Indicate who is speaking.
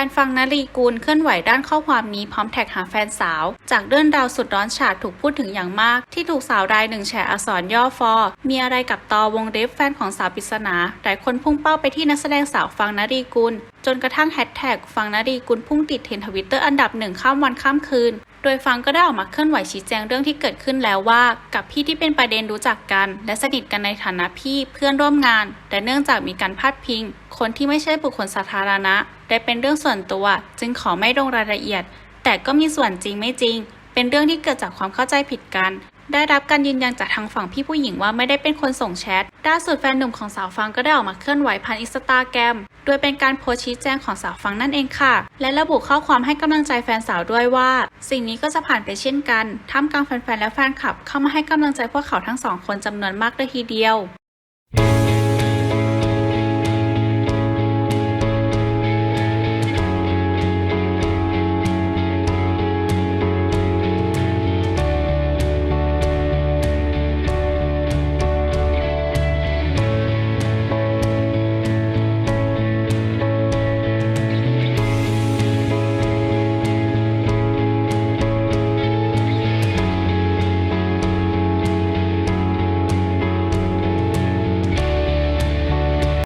Speaker 1: ฟนฟังนลีกูลเคลื่อนไหวด้านข้อความนี้พร้อมแท็กหาแฟนสาว จากเรื่องราวสุดร้อนฉาดถูกพูดถึงอย่างมาก ที่ถูกสาวรายหนึ่งแฉอักษรย่อฟอ มีอะไรกับตอวงเล็บแฟนของสาวปริศนาหลายคนพุ่งเป้าไปที่นักแสดงสาวฟังนลีกุลจนกระทั่งแฮชแท็กฟังนลีกุลพุ่งติดเทรนทวิตเตอร์อันดับหนึ่งข้ามวันข้ามคืน โดยฟังก็ได้ออกมาเคลื่อนไหวชี้แจงเรื่องที่เกิดขึ้นแล้วว่า กับพี่ที่เป็นประเด็นรู้จักกัน และสนิทกันในฐานะพี่เพื่อนร่วมงาน แต่เนื่องจากมีการพาดพิง คนที่ไม่ใช่บุคคลสาธารณะได้เป็นเรื่องส่วนตัว จึงขอไม่ลงรายละเอียด แต่ก็มีส่วนจริงไม่จริง เป็นเรื่องที่เกิดจากความเข้าใจผิดกัน ได้รับการยืนยันจากทางฝั่งพี่ผู้หญิงว่าไม่ได้เป็นคนส่งแชทล่าสุดแฟนหนุ่มของสาวฟังก็ได้ออกมาเคลื่อนไหวผ่านอินสตาแกรมโดยเป็นการโพสชี้แจงของสาวฟังนั่นเองค่ะ และระบุข้อความให้กำลังใจแฟนสาวด้วยว่า สิ่งนี้ก็จะผ่านไปเช่นกันท่ามกลางแฟนๆและแฟนคลับเข้ามาให้กำลังใจพวกเขาทั้งสองคนจำนวนมากเลยทีเดียว